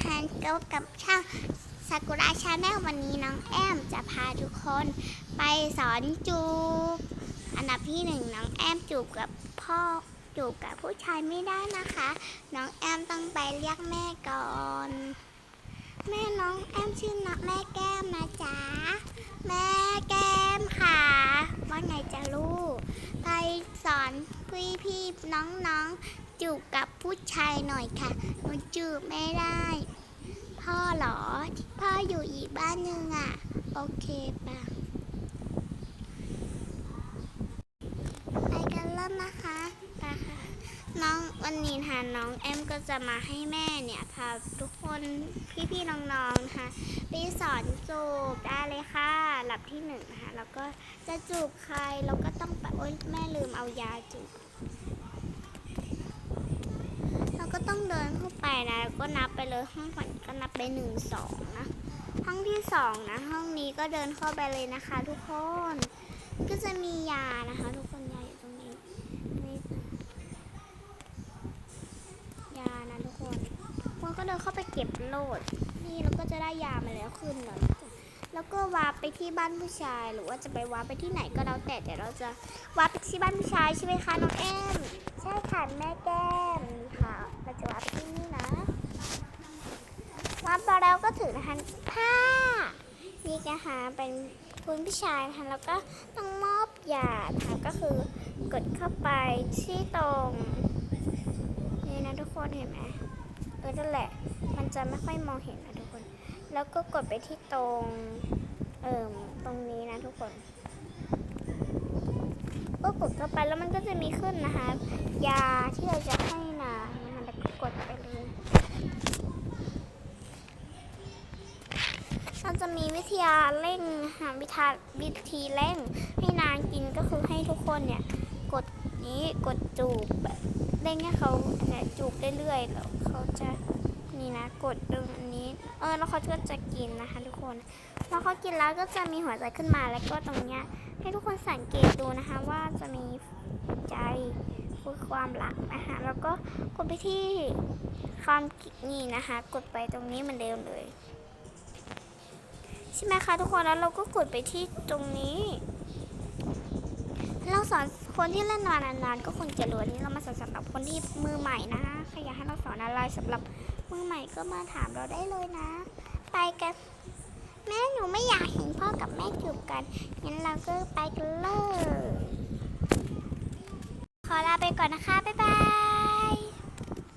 นะคะก็กับช่างซากุระชาแนลวันนี้น้องแอมจะพาทุกคนไปสอนจูบ อันดับที่หนึ่งน้องแอมจูบกับพ่อจูบกับผู้ชายไม่ได้นะคะ น้องแอมต้องไปเรียกแม่ก่อน แม่น้องแอมชื่อนะแม่แก้มนะจ๊ะแม่แก้มค่ะ ว่าไงจะลูกไปสอนพี่พี่ๆน้องๆ จูบกับผู้ชายหน่อยค่ะหนูจูบไม่ได้ พ่อเหรอที่พ่ออยู่อีกบ้านหนึ่งอะ โอเคปะไปกันเริ่มนะคะไปค่ะน้องวันนี้ค่ะน้องแอมก็จะมาให้แม่เนี่ยพาทุกคนพี่ๆน้องๆนะคะไปสอนจูบได้เลยค่ะหลับที่หนึ่งนะคะแล้วก็จะจูบใครเราก็ต้องไปโอ๊ยแม่ลืมเอายาจูบเราก็ต้องเดินเข้าไป นะก็นับไปเลยห้องฝันก็นับไปหนึ่งสองนะ ห้องที่สองนะ ห้องนี้ก็เดินเข้าไปเลยนะคะทุกคน ก็จะมียานะคะ ทุกคนยาอยู่ตรงนี้นี่ยานะทุกคนคนก็เดินเข้าไปเก็บโหลด นี่เราก็จะได้ยามาแล้วขึ้นเลยแล้วก็วาร์ปไปที่บ้านผู้ชาย หรือว่าจะไปวาร์ปไปที่ไหนก็แล้วแต่แต่เราจะวาร์ปไปที่บ้านผู้ชายใช่ไหมคะน้องแอมใช่ค่ะแม่แก้ม เราจะวาร์ปไปที่นี่นะวาร์ปไปแล้วก็ถือนะคะผ้านี่นะคะเป็นคุณผู้ชายนะคะแล้วก็ต้องมอบยานะคะก็คือกดเข้าไปที่ตรงนี่นะทุกคนเห็นไหมเออนั่นแหละ มันจะไม่ค่อยมองเห็นนะทุกคน แล้วก็กดไปที่ตรงเอ่มตรงนี้นะทุกคนก็กดเข้าไปแล้วมันก็จะมีขึ้นนะคะ ยาที่เราจะให้ เราจะมีวิทยาเร่งหาวิธาวิธีเร่งให้นางกินก็คือให้ทุกคนเนี่ย กดนี้กดจูบแบบเร่งให้เขาเนี่ยจูบเรื่อยๆแล้วเขาจะนี่นะกดตรงอันนี้ เออแล้วเขาก็จะกินนะคะ ทุกคนพอเขากินแล้วก็จะมีหัวใจขึ้นมาแล้วก็ตรงเนี้ยให้ทุกคนสังเกตดูนะคะว่าจะมีใจคือความหลักนะคะแล้วก็กดไปที่ความนี่นะคะ กดไปตรงนี้เหมือนเดิมเลย ใช่ไหมคะทุกคนแล้วเราก็กดไปที่ตรงนี้ เราสอนคนที่เล่นมานานๆก็คงจะรู้อันนี้เรามาสอนสำหรับคนที่มือใหม่นะคะใครอยากให้เราสอนอะไรสำหรับมือใหม่ก็มาถามเราได้เลยนะ ไปกันแม่หนูไม่อยากเห็นพ่อกับแม่จูบกันงั้นเราก็ไปกันเลยขอลาไปก่อนนะคะบ๊ายบาย